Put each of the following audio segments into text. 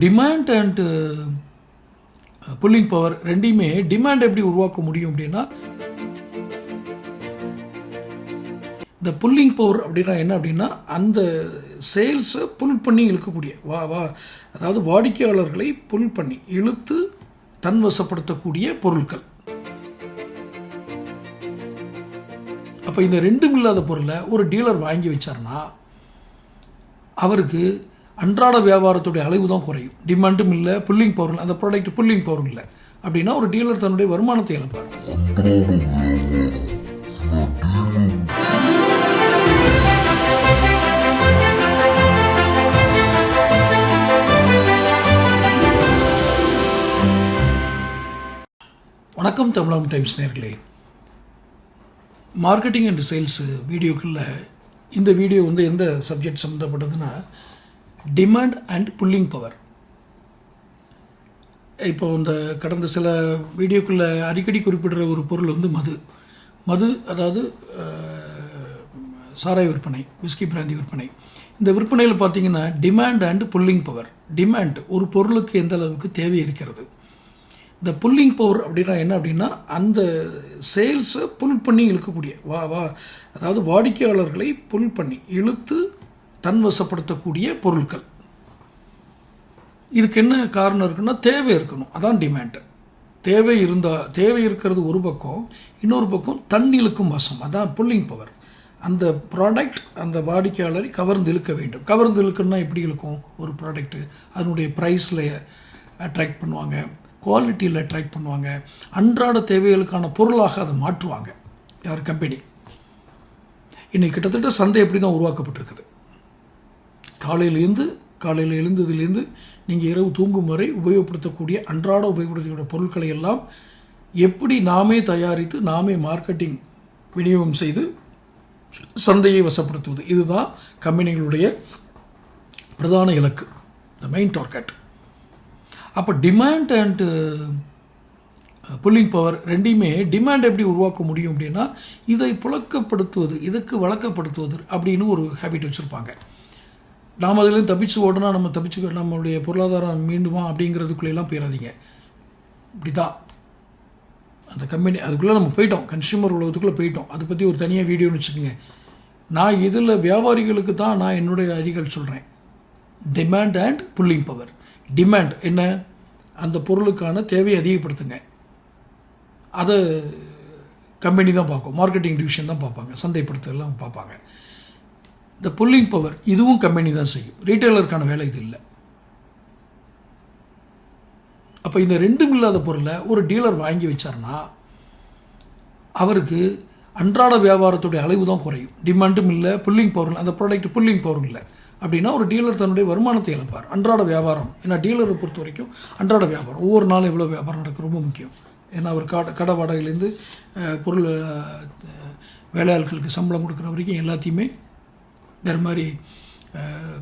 Demand and pulling power ரெண்டையுமே demand எப்படி உருவாக்க முடியும் அப்படின்னா இந்த புல்லிங் பவர் அப்படின்னா என்ன அப்படின்னா அந்த சேல்ஸை புல் பண்ணி இழுக்கக்கூடிய வா வா அதாவது வாடிக்கையாளர்களை புல் பண்ணி இழுத்து தன்வசப்படுத்தக்கூடிய பொருட்கள். அப்போ இந்த ரெண்டும் இல்லாத பொருளை ஒரு டீலர் வாங்கி வச்சார்னா அவருக்கு அன்றாட வியாபாரத்துடைய அளவு தான் குறையும். டிமாண்டும் இல்லை புல்லிங் பவர் அந்த ப்ராடக்ட் புல்லிங் பவர் இல்லை. அப்படின்னா ஒரு டீலர் தன்னுடைய வருமானத்தை இழப்பார். வணக்கம் தமிழகம் டைம்ஸ் நேர்களே. மார்க்கெட்டிங் அண்ட் சேல்ஸ் வீடியோக்குள்ள இந்த வீடியோ வந்து எந்த சப்ஜெக்ட் சம்மந்தப்பட்டதுன்னா டிமாண்ட் அண்ட் புல்லிங் பவர் இப்போ இந்த கடந்த சில வீடியோக்குள்ளே அடிக்கடி குறிப்பிடுற ஒரு பொருள் வந்து மது. மது அதாவது சாராய விற்பனை விஸ்கி பிராந்தி விற்பனை. இந்த விற்பனையில் பார்த்தீங்கன்னா demand and pulling power demand ஒரு பொருளுக்கு எந்த அளவுக்கு தேவை இருக்கிறது. இந்த புல்லிங் பவர் அப்படின்னா என்ன அப்படின்னா அந்த சேல்ஸை புல் பண்ணி இழுக்கக்கூடிய வா வா அதாவது வாடிக்கையாளர்களை புல் பண்ணி இழுத்து தன்வசப்படுத்தக்கூடிய பொருட்கள் இதுக்கு என்ன காரணம் இருக்குன்னா தேவை இருக்கணும். அதான் டிமாண்டு தேவை இருந்தால் தேவை இருக்கிறது ஒரு பக்கம் இன்னொரு பக்கம் தன் இழுக்கும் வசம். அதான் புல்லிங் பவர் அந்த ப்ராடக்ட் அந்த வாடிக்கையாளரை கவர்ந்து இழுக்க வேண்டும். கவர்ந்து இழுக்குன்னா எப்படி இழுக்கும்? ஒரு ப்ராடக்ட்டு அதனுடைய ப்ரைஸில் அட்ராக்ட் பண்ணுவாங்க. குவாலிட்டியில் அட்ராக்ட் பண்ணுவாங்க. அன்றாட தேவைகளுக்கான பொருளாக அதை மாற்றுவாங்க. யார்? கம்பெனி இன்னைக்கு கிட்டத்தட்ட சந்தை எப்படி தான் உருவாக்கப்பட்டிருக்குது? காலையிலேருந்து காலையில் எழுந்ததுலேருந்து நீங்கள் இரவு தூங்கும் வரை உபயோகப்படுத்தக்கூடிய அன்றாட உபயோகப்படுத்தக்கூடிய பொருட்களை எல்லாம் எப்படி நாமே தயாரித்து நாமே மார்க்கெட்டிங் விநியோகம் செய்து சந்தையை வசப்படுத்துவது. இதுதான் கம்பெனிகளுடைய பிரதான இலக்கு. த மெயின் டார்கெட் அப்போ டிமாண்ட் அண்டு புல்லிங் பவர் ரெண்டையுமே டிமாண்ட் எப்படி உருவாக்க முடியும் அப்படின்னா இதை புழக்கப்படுத்துவது இதுக்கு வழக்கப்படுத்துவது அப்படின்னு ஒரு ஹேபிட் வச்சுருப்பாங்க. நாம் அதுலேருந்து தப்பிச்சு ஓடனா நம்ம தப்பிச்சு நம்மளுடைய பொருளாதாரம் மீண்டுமா அப்படிங்கிறதுக்குள்ளெல்லாம் போயிடாதீங்க இப்படி தான் அந்த கம்பெனி அதுக்குள்ளே நம்ம போயிட்டோம். கன்சியூமர் உலகத்துக்குள்ளே போயிட்டோம். அதை பற்றி ஒரு தனியாக வீடியோன்னு வச்சுக்கோங்க. நான் இதில் வியாபாரிகளுக்கு தான் நான் என்னுடைய அறிகள் சொல்கிறேன் demand and pulling power demand என்ன? அந்த பொருளுக்கான தேவையை அதிகப்படுத்துங்க. அதை கம்பெனி தான் பார்க்கும். மார்க்கெட்டிங் டிவிஷன் தான் பார்ப்பாங்க. சந்தைப்படுத்தலாம் பார்ப்பாங்க. இந்த புல்லிங் பவர் இதுவும் கம்பெனி தான் செய்யும். ரீட்டைலருக்கான வேலை இது இல்லை. அப்போ இந்த ரெண்டும் இல்லாத பொருளை ஒரு டீலர் வாங்கி வச்சார்னா அவருக்கு அன்றாட வியாபாரத்துடைய அளவு தான் குறையும். டிமாண்டும் இல்லை புல்லிங் பவர் அந்த ப்ராடக்ட் புல்லிங் பவர் இல்லை. அப்படின்னா ஒரு டீலர் தன்னுடைய வருமானத்தை இழப்பார். அன்றாட வியாபாரம் ஏன்னா டீலரை பொறுத்த வரைக்கும் அன்றாட வியாபாரம் ஒவ்வொரு நாளும் எவ்வளோ வியாபாரம் நடக்கும் ரொம்ப முக்கியம். ஏன்னா அவர் கடை கடை வாடகையிலேருந்து பொருள் வேலையாட்களுக்கு சம்பளம் கொடுக்குற வரைக்கும் எல்லாத்தையுமே வேறு மாதிரி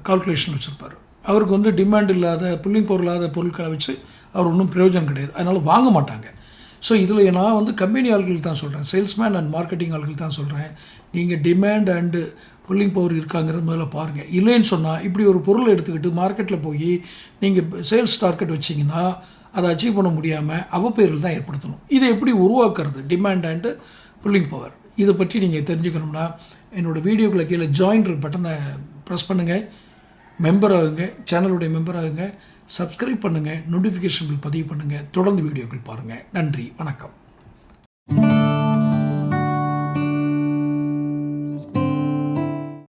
கால்குலேஷன் வச்சுருப்பார். அவருக்கு வந்து டிமாண்ட் இல்லாத புல்லிங் பவர் இல்லாத பொருட்களை வச்சு அவர் ஒன்றும் பிரயோஜனம் கிடையாது. அதனால் வாங்க மாட்டாங்க. ஸோ இதில் நான் வந்து கம்பெனி ஆள்கள் தான் சொல்கிறேன் சேல்ஸ்மேன் அண்ட் மார்க்கெட்டிங் ஆட்களுக்கு தான் சொல்கிறேன் நீங்கள் டிமாண்ட் அண்டு புல்லிங் பவர் இருக்காங்கிறது முதல்ல பாருங்கள் இல்லைன்னு சொன்னால் இப்படி ஒரு பொருளை எடுத்துக்கிட்டு மார்க்கெட்டில் போய் நீங்கள் சேல்ஸ் டார்கெட் வச்சிங்கன்னா அதை அச்சீவ் பண்ண முடியாமல் அவப்பெயர்கள் தான் ஏற்படுத்தணும். இதை எப்படி உருவாக்குறது? டிமாண்ட் அண்டு புல்லிங் பவர் இதை பற்றி நீங்கள் தெரிஞ்சுக்கணும்னா என்னோடய வீடியோக்களை கீழே ஜாயின் பட்டனை ப்ரெஸ் பண்ணுங்கள் மெம்பர் ஆகுங்க. சேனலுடைய மெம்பர் ஆகுங்க. சப்ஸ்கிரைப் பண்ணுங்கள் நோட்டிஃபிகேஷன் பில் பதிவு பண்ணுங்கள் தொடர்ந்து வீடியோக்கள் பாருங்கள் நன்றி. வணக்கம்.